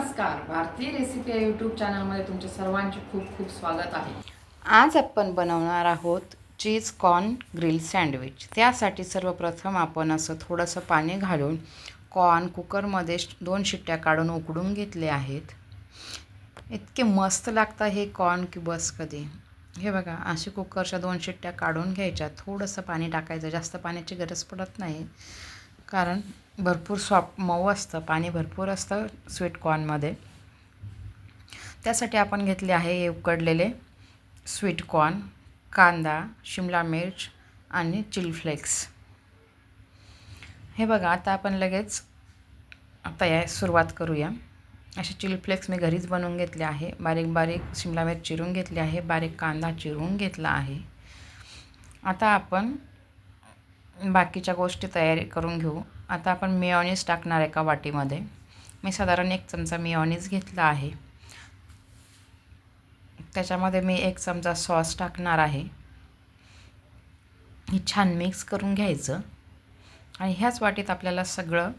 नमस्कार. भारतीय रेसिपी या यूट्यूब चॅनलमध्ये तुमचे सर्वांचे खूप खूप स्वागत आहे. आज आपण बनवणार आहोत चीज कॉर्न ग्रिल सँडविच. त्यासाठी सर्वप्रथम आपण असं थोडंसं पाणी घालून कॉर्न कुकरमध्ये दोन शिट्ट्या काढून उकडून घेतले आहेत. इतके मस्त लागतं हे कॉर्न की बस कधी. हे बघा असे कुकरच्या दोन शिट्ट्या काढून घ्यायच्या. थोडंसं पाणी टाकायचं. जास्त पाण्याची गरज पडत नाही. कारण भरपूर सॉफ्ट मऊ असतं पाणी भरपूर असतं स्वीट कॉर्नमध्ये त्यासाठी आपण घेतले आहे हे उकडलेले स्वीट कॉर्न कांदा शिमला मिर्च आणि चिलफ्लेक्स हे बघा आता आपण लगेच आता या सुरुवात करूया. असे चिली फ्लेक्स मी घरीच बनवून घेतले आहे. बारीक बारीक शिमला मिर्च चिरून घेतली आहे. बारीक कांदा चिरून घेतला आहे. आता आपण बाकीच्या गोष्टी तयारी करून घेऊ. आता आपण मिओनीज टाकणार एका वाटीमध्ये. मी साधारण एक चमचा मिओनीज घेतला आहे. त्याच्यामध्ये मी एक चमचा सॉस टाकणार आहे. हे छान मिक्स करून घ्यायचं. आणि ह्याच वाटीत आपल्याला सगळं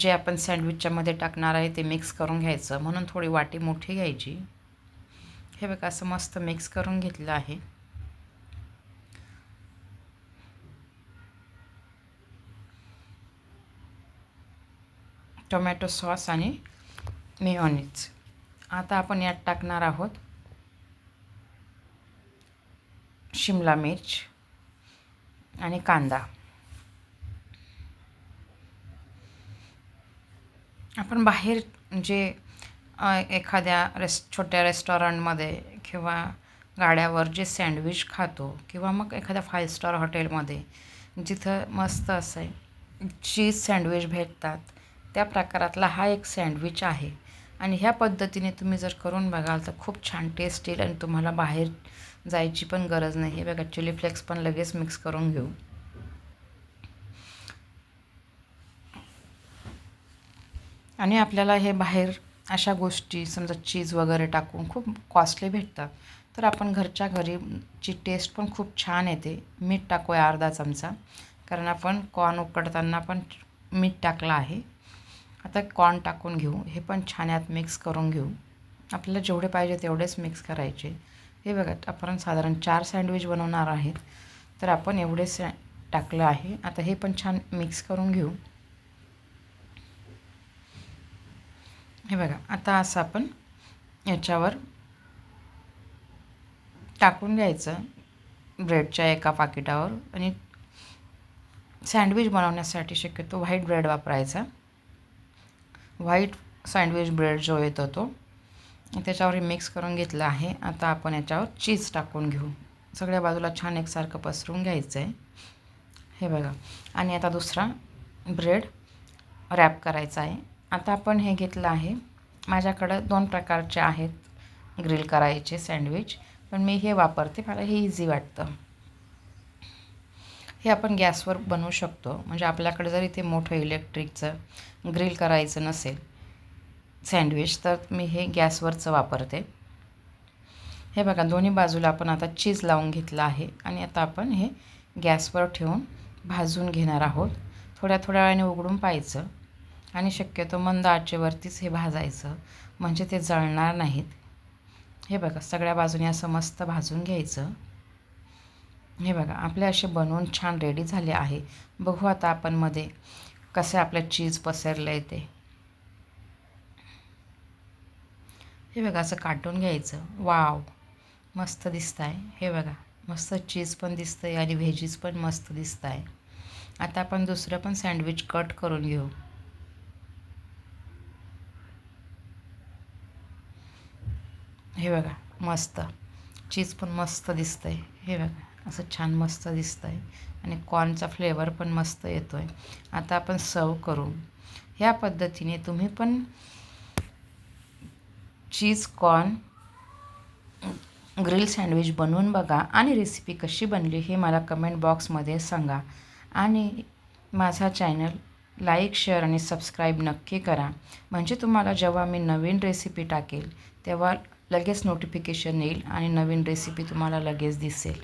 जे आपण सँडविचच्यामध्ये टाकणार आहे ते मिक्स करून घ्यायचं. म्हणून थोडी वाटी मोठी घ्यायची. हे बघा असं मस्त मिक्स करून घेतलं आहे. टोमॅटो सॉस आणि मेयोनीज. आता आपण यात टाकणार आहोत शिमला मिर्च आणि कांदा. आपण बाहेर जे एखाद्या रेस छोट्या रेस्टॉरंटमध्ये किंवा गाड्यावर जे सँडविच खातो किंवा मग एखाद्या फाईव्ह स्टार हॉटेलमध्ये जिथं मस्त असं चीज सँडविच भेटतात त्या प्रकारातला हा एक सँडविच आहे. आणि ह्या पद्धतीने तुम्ही जर करून बघाल तर खूप छान टेस्ट येईल आणि तुम्हाला बाहेर जायची पण गरज नाही. हे बघा चिली फ्लेक्स पण लगेच मिक्स करून घेऊ. आणि आपल्याला हे बाहेर अशा गोष्टी समजा चीज वगैरे टाकून खूप कॉस्टली भेटतात. तर आपण घरच्या घरी ची टेस्ट पण खूप छान येते. मीठ टाकूया अर्धा चमचा. कारण आपण कॉर्न उकडताना पण मीठ टाकलं आहे. आता कॉर्न टाकून घेऊ हे पण छान यात मिक्स करून घेऊ. आपल्याला जेवढे पाहिजे तेवढेच मिक्स करायचे. हे बघा आपण साधारण चार सँडविच बनवणार आहेत. तर आपण एवढे सॅ टाकलं आहे. आता हे पण छान मिक्स करून घेऊ. हे बघा आता असं आपण याच्यावर टाकून घ्यायचं ब्रेडच्या एका पाकिटावर. आणि सँडविच बनवण्यासाठी शक्यतो व्हाईट ब्रेड वापरायचा. व्हाईट सँडविच ब्रेड जो येतो तो त्याच्यावर मिक्स करून घेतला आहे. आता आपण याच्यावर चीज टाकून घेऊ. सगळ्या बाजूला छान एकसारखं पसरून घ्यायचं आहे हे बघा. आणि आता दुसरा ब्रेड रॅप करायचा आहे. आता आपण हे घेतलं आहे. माझ्याकडं दोन प्रकारचे आहेत ग्रिल करायचे सँडविच पण मी हे वापरते. मला हे इझी वाटतं. हे आपण गॅसवर बनवू शकतो. म्हणजे आपल्याकडे जरी ते मोठं इलेक्ट्रिकचं ग्रिल करायचं नसेल सँडविच तर मी हे गॅसवरचं वापरते. हे बघा दोन्ही बाजूला आपण आता चीज लावून घेतलं आहे आणि आता आपण हे गॅसवर ठेवून भाजून घेणार आहोत. थोड्या थोड्या वेळाने उघडून पाहायचं आणि शक्यतो मंद आचेवरतीच हे भाजायचं म्हणजे ते जळणार नाहीत. हे बघा सगळ्या बाजूने असं मस्त भाजून घ्यायचं. हे बघा आपले असे बनवून छान रेडी झाले आहे. बघू आता आपण मध्ये कसे आपलं चीज पसरलं आहे ते. हे बघा असं काटून घ्यायचं. वाव मस्त दिसत आहे हे बघा मस्त चीज पण दिसतं आहे आणि व्हेजीज पण मस्त दिसत आहे आता आपण दुसरं पण सँडविच कट करून घेऊ. हे बघा मस्त. चीज पण मस्त दिसतं आहे हे बघा. असं छान मस्त दिसतं आहे आणि कॉर्नचा फ्लेवर पण मस्त येतो आहे आता आपण सर्व करू. ह्या पद्धतीने तुम्ही पण चीज कॉर्न ग्रिल सँडविच बनवून बघा आणि रेसिपी कशी बनली हे मला कमेंट बॉक्समध्ये सांगा. आणि माझा चॅनल लाईक शेअर आणि सबस्क्राईब नक्की करा. म्हणजे तुम्हाला जेव्हा मी नवीन रेसिपी टाकेल तेव्हा लगेच नोटिफिकेशन येईल आणि नवीन रेसिपी तुम्हाला लगेच दिसेल.